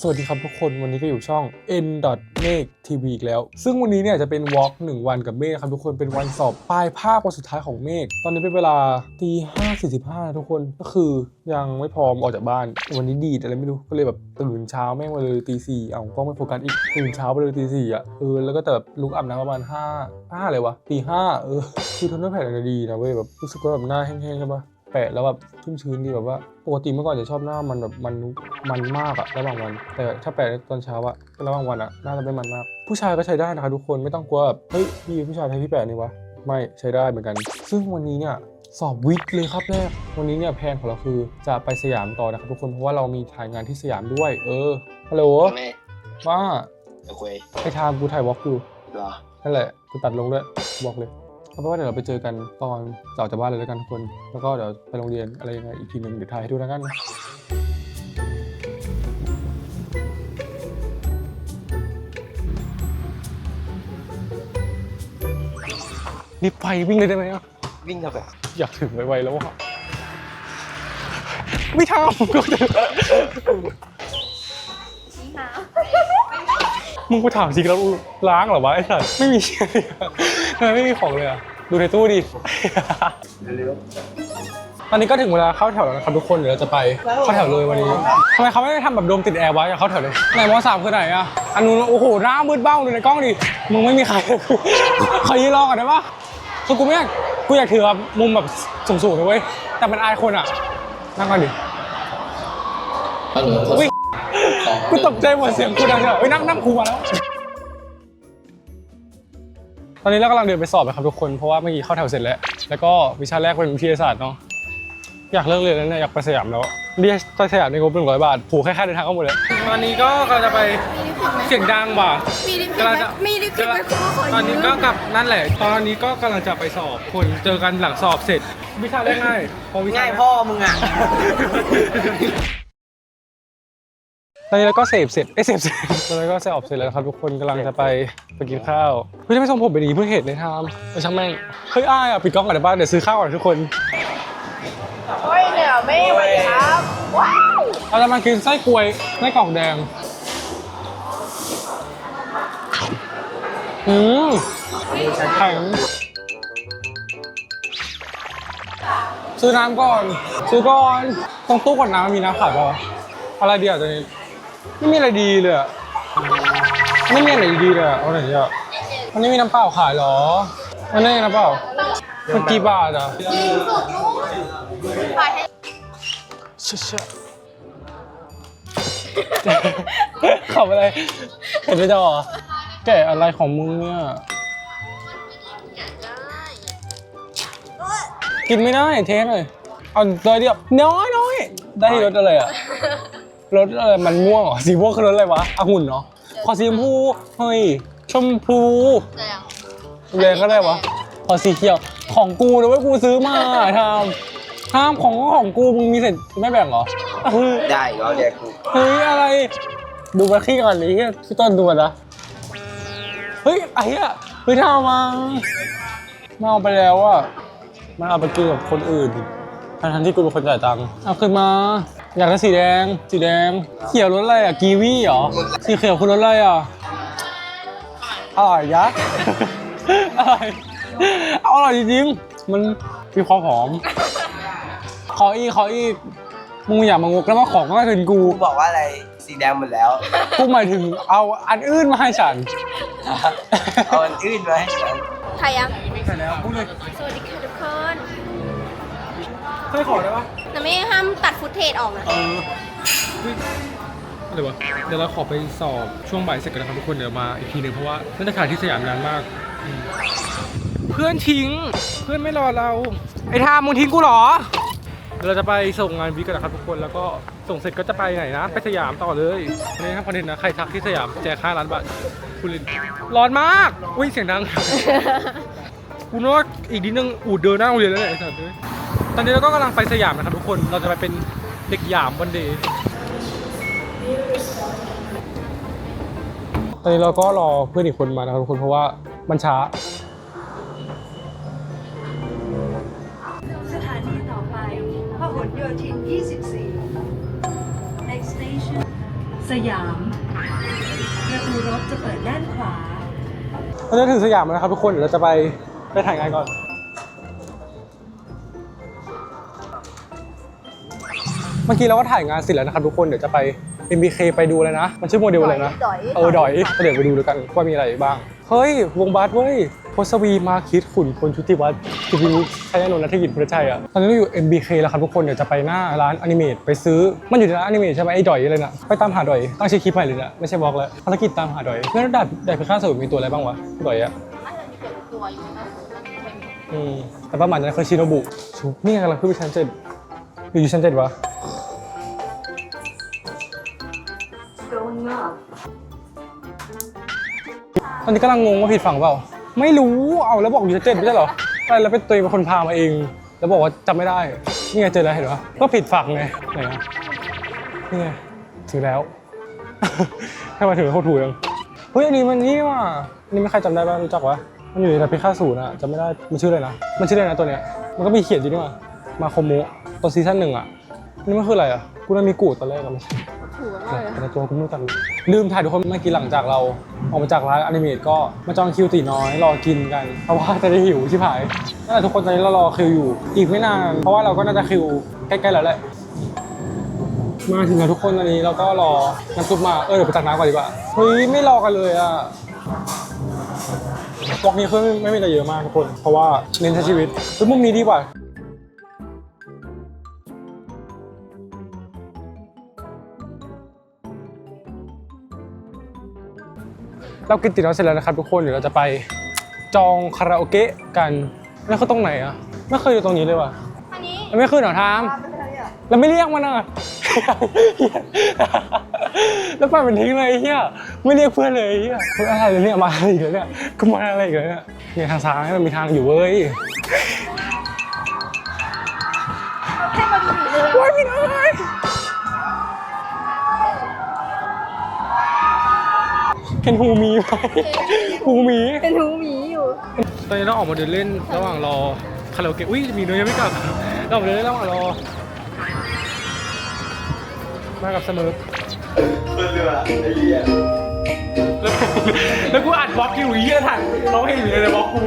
สวัสดีครับทุกคนวันนี้ก็อยู่ช่อง n m a k TV อีกแล้ว ซึ่งวันนี้เนี่ยจะเป็นวอล์กหนึ่งวันกับเมฆครับทุกคนเป็นวันสอบปลายภาควันสุดท้ายของเมฆตอนนี้เป็นเวลาตีห้าสี่สิบห้าทุกคนก็คือยังไม่พร้อมออกจากบ้าน วันนี้ดีดอะไรไม่รู้ก็เลยแบบตื่นเช้าแม่งมาเลยตีสี่เอากล้องไม่โฟกัสอีกตื่นเช้าไปเลยตีสี่อะเออแล้วก็แต่แบบลุกอาบน้ำประมาณห้าห้าอะไรวะตีห้าเออคือทนด้วยแผลอะไรดีนะเว้ยแบบรู้สึกว่าแบบหน้าแห้งๆใช่ปะ แปะแล้วแบบชุ่มชื้นดีแบบว่าปกติเมื่อก่อนจะชอบหน้ามันแบบมันมันมากอะระหว่างวัน แต่ถ้าแปะตอนเช้าอะระหว่างวันอะหน้าจะไม่มันมาก ผู้ชายก็ใช้ได้นะคะทุกคนไม่ต้องกลัวแบบเฮ้ยพี่ผู้ชายใช้พี่แปะนี่วะไม่ใช้ได้เหมือนกัน ซึ่งวันนี้เนี่ยสอบวิทย์เลยครับแรก วันนี้เนี่ยแพลนของเราคือจะไปสยามต่อนะครับทุกคนเพราะว่าเรามีถ่ายงานที่สยามด้วย เออฮัลโหลแม่ว่าจะคุยไปทามกูถ่ายวอล์กอยู่เหรอนั่นแหละกูตัดลงด้วยบอกเลย เอาเป็นว่าเดี๋ยวเราไปเจอกันตอนจะออกจากบ้านเลยแล้วกันทุกคน แล้วก็เดี๋ยวไปโรงเรียนอะไรยังไงอีกทีหนึ่งเดี๋ยวถ่ายให้ดูแล้วกันนะรีบไปวิ่งเลยได้ไหมอะวิ่งกับแบบอยากถึงไวๆแล้วอะไม่ทำก็เถอะมึงไปถามจริงแล้วล้างเหรอวะไอ้สัสไม่มี ทำไมไม่มีของเลยอะดูในตู้ดิ เร็วตอนนี้ก็ถึงเวลาเข้าแถวแล้วนะครับทุกคนเดี๋ยวเราจะไปเข้าแถวเลยวันนี้ทำไมเขาไม่ได้ทำแบบโดมติดแอร์ไว้อะเข้าแถวเลยไหนมสามคือไหนอะอันนู้นโอ้โหหน้ามืดเบ้าดูในกล้องดิมึงไม่มีใครขอยืนรอก่อนได้ปะคือกูไม่อยากกูอยากถือแบบมุมแบบสูงๆเลยเว้ยแต่มันอายคนอะนั่งก่อนดิฮัลโหลอุ๊ยกูตกใจหมดเสียงกูดังเลยเอ้ยนั่งนั่งครูมาแล้ว ตอนนี้เรากำลังเดินไปสอบนะครับทุกคน เพราะว่าเมื่อกี้เข้าแถวเสร็จแล้ว แล้วก็วิชาแรกเป็นวิทยาศาสตร์เนาะ อยากเลิกเรียนแล้วเนี่ยอยากไปสยามแล้วเรียนไปสยามในงบหนึ่งร้อยบาทผูกแค่ค่าเดินทางก็หมดแล้วตอนนี้ก็กำลังจะไปเสียงดังว่ะ มีลิปกำลังจะมีลิปติดไหมครูขอตอนนี้ยืมก็กลับนั่นแหละ ตอนนี้ก็กำลังจะไปสอบคนเจอกันหลังสอบเสร็จ วิชาแรกง่ายพอวิชาง่ายพ่อมึงอะ ตอนนี้เราก็เสพเสร็จเอ้ยเสพเสร็จตอนนี้ก็สอบเสร็จแล้วนะครับทุกคนกำลังจะไปไปกินข้าวเฮ้ยทำไมทรงผมเป็นอย่างนี้เพิ่งเห็นเลยทามไปช่างแม่งเฮ้ยอ้ายอะปิดกล้องก่อนเดี๋ยวบ้านเดี๋ยวซื้อข้าวก่อนทุกคนโอ้ยเนี่ยแม่สวัสดีครับว้าวเราจะมากินไส้กล้วยไส้กรอกแดงอืมแข็งซื้อน้ำก่อน ซื้อก่อนตรงตู้กดน้ำมีน้ำขายป่าวะอะไรดีอะตอนนี้ ไม่มีอะไรดีเลยอะไม่มีอะไรดีเลยอะเอาไหนดีอะวันนี้มีน้ำเปล่าขายเหรอวันนี้น้ำเปล่ามันกี่บาทอะไปให้เชี่ยเชี่ยขำอะไรเห็นไม่จอเหรอแกะอะไรของมึงเนี่ยกินไม่ได้เทสเลยเอาเลยเดียวน้อยน้อยได้รสอะไรอะ รสอะไรมันม่วงเหรอสีม่วงคือรสอะไรวะองุ่นเนาะขอสีชมพูเฮ้ยชมพูเลยก็ได้วะขอสีเขียวของกูนะเว้ยกูซื้อมาทำทำของก็ของกูมึงมีเสร็จไม่แบ่งเหรอเฮ้ยได้เราเรียกกูเฮ้ยอะไรดูมาขี้ก่อนดิเฮียพี่ต้นดูมานะเฮ้ยไอ้เหี้ยเฮ้ยทำมามาเอาไปแล้วอะมันเอาไปกินกับคนอื่นทั้งๆที่กูเป็นคนจ่ายตังค์เอาขึ้นมา อยากได้สีแดง สีแดง เขียวรสอะไรอะกีวีเหรอ สีเขียวคือรสอะไรอะอร่อยยะอร่อยเอาอร่อยจริงๆมันมีความหอม ขออีกขออีกมึงอย่ามางกแล้วมาของก็ถึงกู กูบอกว่าอะไรสีแดงหมดแล้ว กูหมายถึงเอาอันอื่นมาให้ฉัน เอาอันอื่นมาให้ฉันใครยังใช่แล้วพูดเลยสวัสดีค่ะทุกคนเคยขอได้ปะ แต่ไม่ห้ามตัดฟุตเทจออกนะเอออะไรวะเดี๋ยวเราขอไปสอบช่วงบ่ายเสร็จกันนะครับทุกคนเดี๋ยวมาอีกทีหนึ่งเพราะว่าบรรยากาศที่สยามนานมากอืมเพื่อนทิ้ง เพื่อนไม่รอเรา ไอ้ทามมึงทิ้งกูเหรอเดี๋ยวเราจะไปส่งงานวิกกันนะครับทุกคนแล้วก็ส่งเสร็จก็จะไปไหนนะไปสยามต่อเลยวันนี้ทำคอนเทนต์นะใครทักที่สยามแจกห้าล้านบาทคุณลินร้อนมากอุ้ยเสียงดัง กูนึกว่าอีกนิดนึงอูดเดินหน้าโรงเรียนแล้วเนี่ยไอ้สัตว์เลย ตอนนี้เราก็กำลังไปสยามนะครับทุกคน เราจะไปเป็นเด็กหยามวันเดย์ตอนนี้เราก็รอเพื่อนอีกคนมานะครับทุกคนเพราะว่ามันช้า สถานีต่อไปพหลโยธิน 24 Next station สยาม ประตูรถจะเปิดด้านขวา เราจะถึงสยามแล้วนะครับทุกคนเดี๋ยวเราจะไปไปถ่ายงานก่อน เมื่อกี้เราก็ถ่ายงานเสร็จแล้วนะครับทุกคนเดี๋ยวจะไป MBK ไปดูเลยนะ มันชื่อโมเดลอะไรนะดอยเออดอยก็เดี๋ยวไปดูด้วยกันว่ามีอะไรบ้างเฮ้ยวงบัสเว้ยพศวีมาคิดขุนพลชุติวัฒน์จุบิวชัยนนท์นัทกิจพุทธชัยอะตอนนี้เราอยู่ MBK แล้วครับทุกคนเดี๋ยวจะไปหน้าร้านอนิเมตไปซื้อมันอยู่ในร้านอนิเมตใช่ไหมไอ้ดอยอะไรน่ะไปตามหาดอยตั้งชื่อคลิปใหม่เลยนะไม่ใช่บล็อกแล้วภารกิจตามหาดอยแล้วดาบดาบพิฆาตอสูรมีตัวอะไรบ้างวะดอยอะน่าจะมีเป็นตัวอยู่นะไม่มีอืมแต่ประมาณนั้นคือชิโนบุชุบนี่ไงกำลังขึ้นไปชั้นเจ็ดอยู่อยู่ชั้นเจ็ดวะ ตอนนี้กำลังงงว่าผิดฝั่งเปล่า ไม่รู้ เอาแล้วบอกอยู่ชั้นเจ็ดไม่ใช่เหรอใช่แล้วเป็นตัวเองเป็นคนพามาเอง แล้วบอกว่าจำไม่ได้ นี่ไงเจอแล้วเห็นปะก็ผิดฝั่งไงไหนอะนี่ไงถึงแล้วให้มาถึงเขาถูยัง เฮ้ยอันนี้มันนี่ว่ะอันนี้ไม่ใครจำได้บ้างรู้จักวะ มันอยู่ในดับพิฆาตศูนย์อะจำไม่ได้ มันชื่ออะไรนะ มันชื่ออะไรนะตัวเนี้ย มันก็มีเขียนอยู่ด้วยว่ะมาโคโมตัวซีซั่นหนึ่งอะนี่มันคืออะไรอะกูน่ามีกูตอนแรกอะไม่ใช่ ถูกแล้วเลยแต่ตัวกูไม่รู้จักลืมถ่ายทุกคนเมื่อกี้หลังจากเรา ออกมาจากร้านอนิเมตก็มาจองคิวตีน้อยรอกินกัน เพราะว่าจะได้หิวชิบหายนั่นแหละทุกคนตอนนี้เรารอคิวอยู่ อีกไม่นาน เพราะว่าเราก็น่าจะคิวใกล้ๆแล้วแหละมาถึงแล้วทุกคนตอนนี้เราก็รอน้ำซุปมาเออเดี๋ยวไปตักน้ำก่อนดีกว่าเฮ้ยไม่รอกันเลยอะบล็อกนี้คือไม่ไม่มีอะไรเยอะมากทุกคน เพราะว่าเน้นใช้ชีวิตเฮ้ยมุมนี้ดีกว่า เรากินติดน้อยเสร็จแล้วนะครับทุกคนเดี๋ยวเราจะไปจองคาราโอเกะกันนั่นคือตรงไหนอะไม่เคยอยู่ตรงนี้เลยว่ะอันนี้แล้วไม่ขึ้นเหรอทามตามไปเลยอะแล้วไม่เรียกมันอะแล้วปล่อยมันทิ้งเลยไอ้เฮียไม่เรียกเพื่อนเลยไอ้เฮียเฮ้ยอะไรเนี่ยมาอะไรอีกแล้วเนี่ยก็มาอะไรอีกแล้วเนี่ยเนี่ยทางซ้ายมันมีทางอยู่เว้ย เห็นหูหมีไหมหูหมีเป็นหูหมีอยู่ ตอนนี้เราออกมาเดินเล่นระหว่างรอคาราโอเกะอุ้ยหมีน้อยยังไม่กลับเราออกมาเดินเล่นระหว่างรอ มากับเสมอเพื่อนเรือไอ้เหี้ยแล้วแล้วกูอัดบล็อกอยู่เยี่ยถันร้องเพลงอยู่เลยบล็อกกู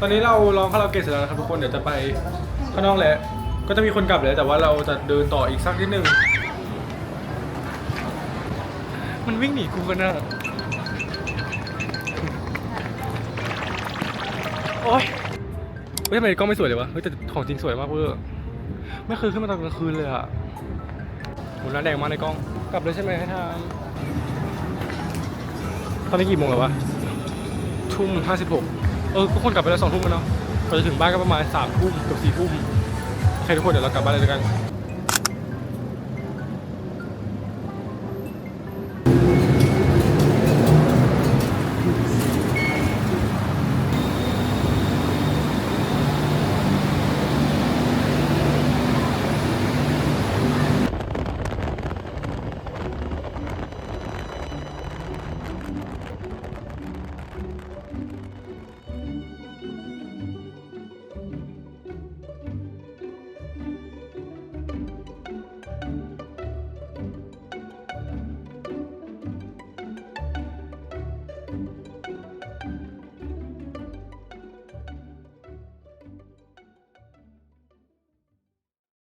ตอนนี้เราร้องคาราโอเกะเสร็จแล้วนะครับทุกคนเดี๋ยวจะไปข้างนอกแล้วก็จะมีคนกลับแล้วแต่ว่าเราจะเดินต่ออีกสักนิดนึง มันวิ่งหนีกูกันนะโอ๊ยเฮ้ยทำไมกล้องไม่สวยเลยวะ เฮ้ยแต่ของจริงสวยมากเวอร์ไม่เคยขึ้นมาตอนกลางคืนเลยอะโหน้าแดงมากในกล้อง กลับเลยใช่ไหมให้ทางตอนนี้กี่โมงแล้ววะ ทุ่มห้าสิบหกเออทุกคนกลับไปแล้วสองทุ่มกันเนาะกว่าจะถึงบ้านก็ประมาณสามทุ่มเกือบสี่ทุ่มโอเคทุกคนเดี๋ยวเรากลับบ้านเลยแล้วกัน